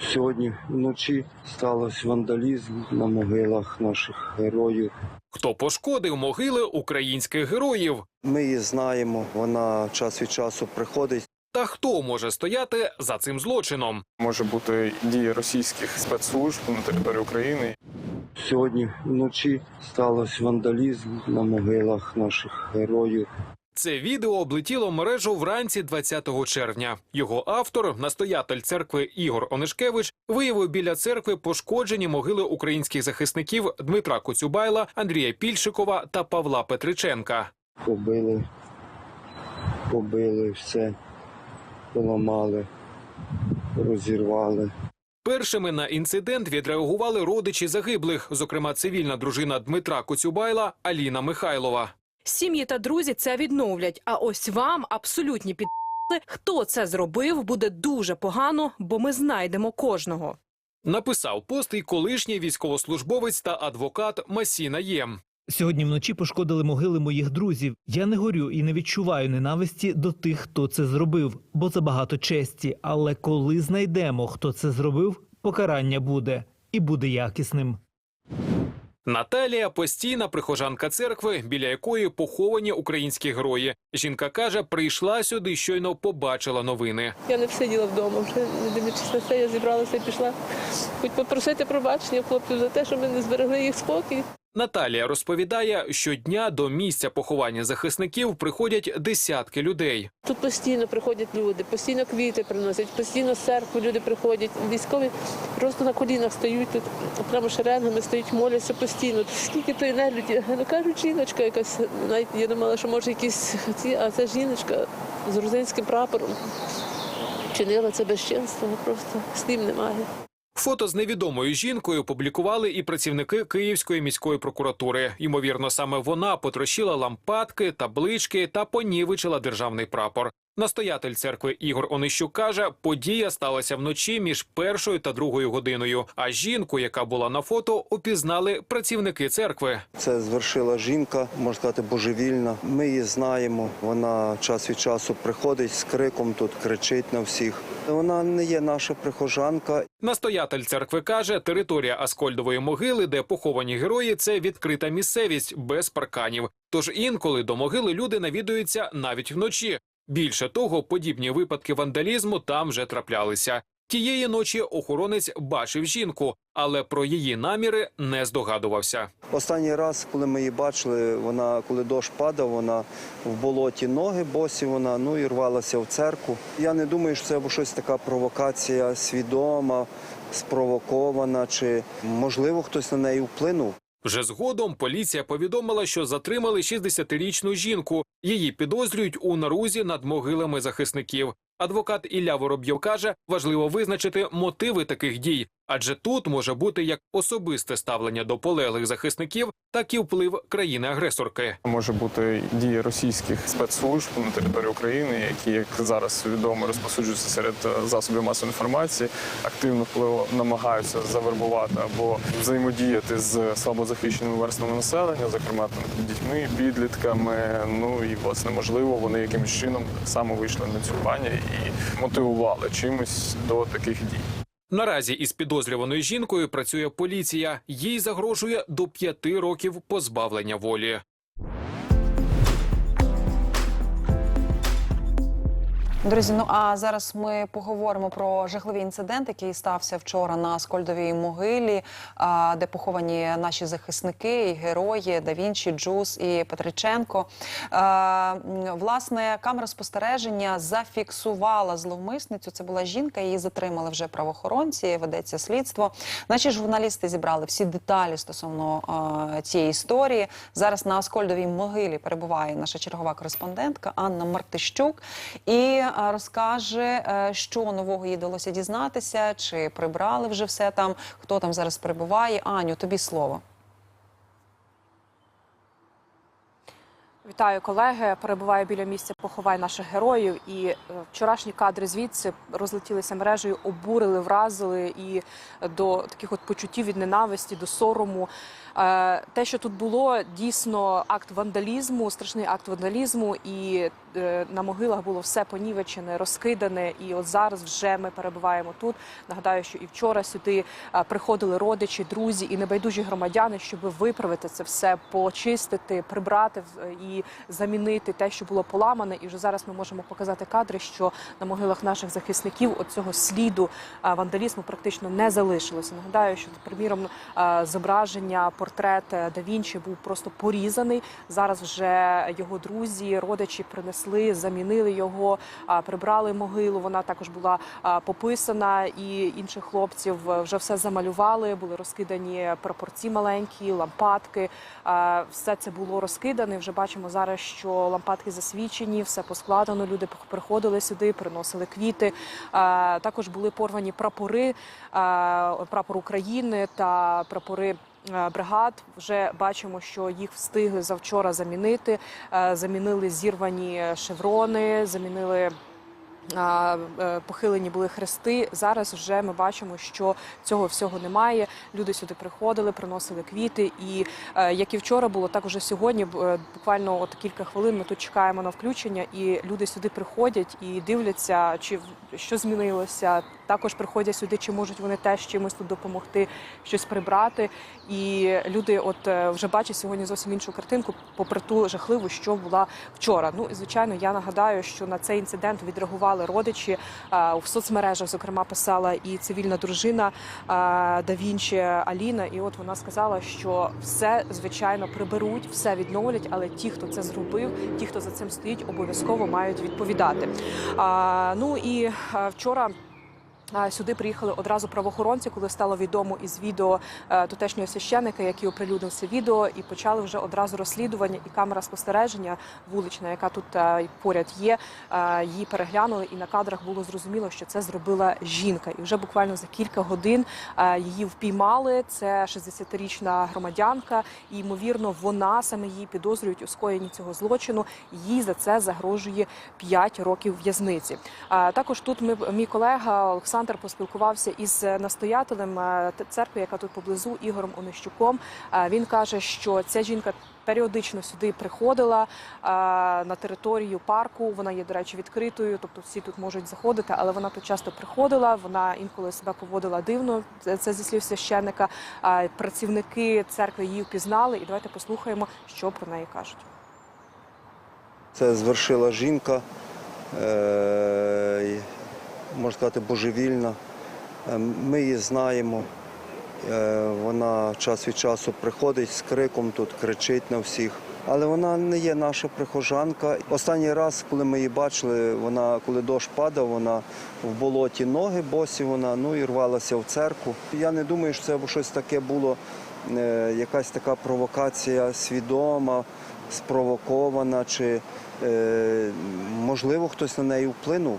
Сьогодні вночі сталося вандалізм на могилах наших героїв. Хто пошкодив могили українських героїв? Ми її знаємо, вона час від часу приходить. Та хто може стояти за цим злочином? може бути дії російських спецслужб на території України. Сьогодні вночі сталося вандалізм на могилах наших героїв. Це відео облетіло мережу вранці 20 червня. Його автор, настоятель церкви Ігор Онишкевич, виявив біля церкви пошкоджені могили українських захисників Дмитра Коцюбайла, Андрія Пільшикова та Павла Петриченка. Побили, побили все, поламали, розірвали. Першими на інцидент відреагували родичі загиблих, зокрема цивільна дружина Дмитра Коцюбайла Аліна Михайлова. Сім'ї та друзі це відновлять. А ось вам абсолютні під хто це зробив, буде дуже погано, бо ми знайдемо кожного. Написав пост і колишній військовослужбовець та адвокат Масіна Єм. Сьогодні вночі пошкодили могили моїх друзів. Я не горю і не відчуваю ненависті до тих, хто це зробив, бо це багато честі. Але коли знайдемо, хто це зробив, покарання буде і буде якісним. Наталія постійна прихожанка церкви, біля якої поховані українські герої. Жінка каже, прийшла сюди, щойно побачила новини. Я не сиділа вдома, вже не дивлячись на це, я зібралася і пішла. Хоч попросити пробачення хлопців за те, що ми не зберегли їх спокій. Наталія розповідає, щодня до місця поховання захисників приходять десятки людей. Тут постійно приходять люди, постійно квіти приносять, постійно з церкви люди приходять. Військові просто на колінах стають тут, прямо шеренгами стоять, моляться постійно. Скільки то нелюді. Ну кажуть, жіночка якась, навіть я думала, що може якісь ці, а це жіночка з грузинським прапором. Чинила це безчинство, просто слів немає. Фото з невідомою жінкою публікували і працівники Київської міської прокуратури. Ймовірно, саме вона потрощила лампадки, таблички та понівечила державний прапор. Настоятель церкви Ігор Онищук каже, подія сталася вночі між першою та другою годиною. А жінку, яка була на фото, опізнали працівники церкви. Це звершила жінка, можна сказати, божевільна. Ми її знаємо. Вона час від часу приходить з криком, тут кричить на всіх. Вона не є наша прихожанка. Настоятель церкви каже, територія Аскольдової могили, де поховані герої, це відкрита місцевість без парканів. Тож інколи до могили люди навідуються навіть вночі. Більше того, подібні випадки вандалізму там вже траплялися. Тієї ночі охоронець бачив жінку, але про її наміри не здогадувався. Останній раз, коли ми її бачили, вона коли дощ падав, вона в болоті ноги босі, вона ну і рвалася в церкву. Я не думаю, що це або щось така провокація свідома, спровокована, чи можливо хтось на неї вплинув. Вже згодом поліція повідомила, що затримали 60-річну жінку. Її підозрюють у нарузі над могилами захисників. Адвокат Ілля Воробйов каже, важливо визначити мотиви таких дій, адже тут може бути як особисте ставлення до полеглих захисників, так і вплив країни-агресорки. Може бути дії російських спецслужб на території України, які як зараз відомо розповсюджуються серед е, засобів масової інформації, активно впливу намагаються завербувати або взаємодіяти з слабозахищеними верствами населення, зокрема там дітьми, підлітками. Ну і власне можливо, вони якимось чином саме вийшли на цю пані мотивували чимось до таких дій. Наразі із підозрюваною жінкою працює поліція. Їй загрожує до п'яти років позбавлення волі. Друзі, ну а зараз ми поговоримо про жахливий інцидент, який стався вчора на Скольдовій могилі, де поховані наші захисники і герої Да Вінчі, Джус і Петриченко. Власне, камера спостереження зафіксувала зловмисницю. Це була жінка. Її затримали вже правоохоронці. Ведеться слідство. Наші журналісти зібрали всі деталі стосовно цієї історії. Зараз на Аскольдовій могилі перебуває наша чергова кореспондентка Анна Мартищук і розкаже, е, що нового їй вдалося дізнатися, чи прибрали вже все там, хто там зараз перебуває. Аню, тобі слово. Вітаю колеги. Перебуваю біля місця поховань наших героїв. І е, вчорашні кадри звідси розлетілися мережею, обурили, вразили і до таких от почуттів від ненависті, до сорому. Е, Те, що тут було, дійсно акт вандалізму, страшний акт вандалізму, і на могилах було все понівечене, розкидане. І от зараз вже ми перебуваємо тут. Нагадаю, що і вчора сюди е, приходили родичі, друзі і небайдужі громадяни, щоб виправити це все, почистити, прибрати в- і замінити те, що було поламане. І вже зараз ми можемо показати кадри, що на могилах наших захисників оцього сліду е, вандалізму практично не залишилося. Нагадаю, що приміром е, зображення, портрет е, да був просто порізаний. Зараз вже його друзі, родичі принесли, замінили його, прибрали могилу. Вона також була пописана, і інших хлопців е, вже все замалювали. Були розкидані прапорці маленькі, лампадки. Все це було розкидане. Вже бачимо зараз, що лампадки засвічені, все поскладено. Люди приходили сюди, приносили квіти. Також були порвані прапори, прапор України та прапори. Е, Бригад вже бачимо, що їх встигли завчора замінити. Е, Замінили зірвані шеврони, замінили похилені були хрести. Зараз вже ми бачимо, що цього всього немає. Люди сюди приходили, приносили квіти. І е, як і вчора було, так уже сьогодні. е, Буквально от кілька хвилин ми тут чекаємо на включення, і люди сюди приходять і дивляться, чи що змінилося. Також приходять сюди, чи можуть вони теж чимось тут допомогти, щось прибрати. І люди, от е, вже бачать сьогодні зовсім іншу картинку, попри ту жахливу, що була вчора. Ну і звичайно, я нагадаю, що на цей інцидент відреагували родичі в соцмережах. Зокрема, писала і цивільна дружина Давінчі Аліна. І от вона сказала, що все звичайно приберуть, все відновлять, але ті, хто це зробив, ті, хто за цим стоїть, обов'язково мають відповідати. Ну і вчора. А, Сюди приїхали одразу правоохоронці, коли стало відомо із відео е, тутешнього священика, який оприлюднив це відео, і почали вже одразу розслідування. І камера спостереження вулична, яка тут е, поряд є, е, її переглянули, і на кадрах було зрозуміло, що це зробила жінка. І вже буквально за кілька годин е, її впіймали. Це 60-річна громадянка, і ймовірно, вона саме її підозрюють у скоєнні цього злочину. Їй за це загрожує 5 років в'язниці. Також тут ми мій колега Олександр поспілкувався із настоятелем е, церкви, яка тут поблизу Ігорем Онищуком. Е, Він каже, що ця жінка. Періодично сюди приходила е, на територію парку. Вона є, до речі, відкритою, тобто всі тут можуть заходити, але вона тут часто приходила. Вона інколи себе поводила дивно. Це, зі слів священника. Е, Працівники церкви її впізнали. І давайте послухаємо, що про неї кажуть. Це звершила жінка, е, можна сказати, божевільна. Е, Ми її знаємо. Е, Вона час від часу приходить з криком, тут кричить на всіх. Але вона не є наша прихожанка. Останній раз, коли ми її бачили, вона, коли дощ падав, вона в болоті ноги босі, вона ну і рвалася в церкву. Я не думаю, що це щось таке було, е, якась така провокація свідома, спровокована, чи е, можливо хтось на неї вплинув.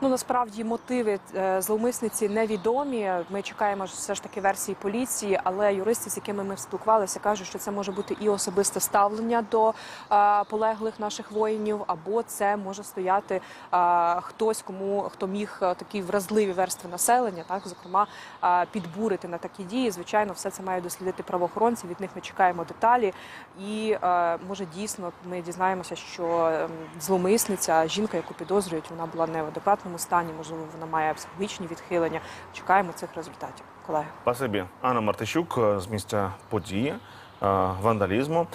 Ну насправді мотиви е, зловмисниці невідомі. Ми чекаємо все ж таки версії поліції, але юристи, з якими ми спілкувалися, кажуть, що це може бути і особисте ставлення до е, полеглих наших воїнів, або це може стояти е, хтось, кому хто міг такі вразливі верстви населення, так зокрема підбурити на такі дії. Звичайно, все це мають дослідити правоохоронці. Від них ми чекаємо деталі, і може дійсно ми дізнаємося, що ем, зловмисниця, жінка, яку підозрюють, вона була не адекватному стані. Можливо, вона має психологічні відхилення. Чекаємо цих результатів, колеги. Спасибі. Анна Мартищук е, з місця події. е, Вандалізму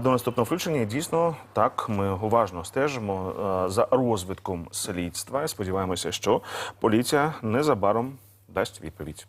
до наступного включення дійсно так ми уважно стежимо е, за розвитком слідства. Сподіваємося, що поліція незабаром дасть відповідь.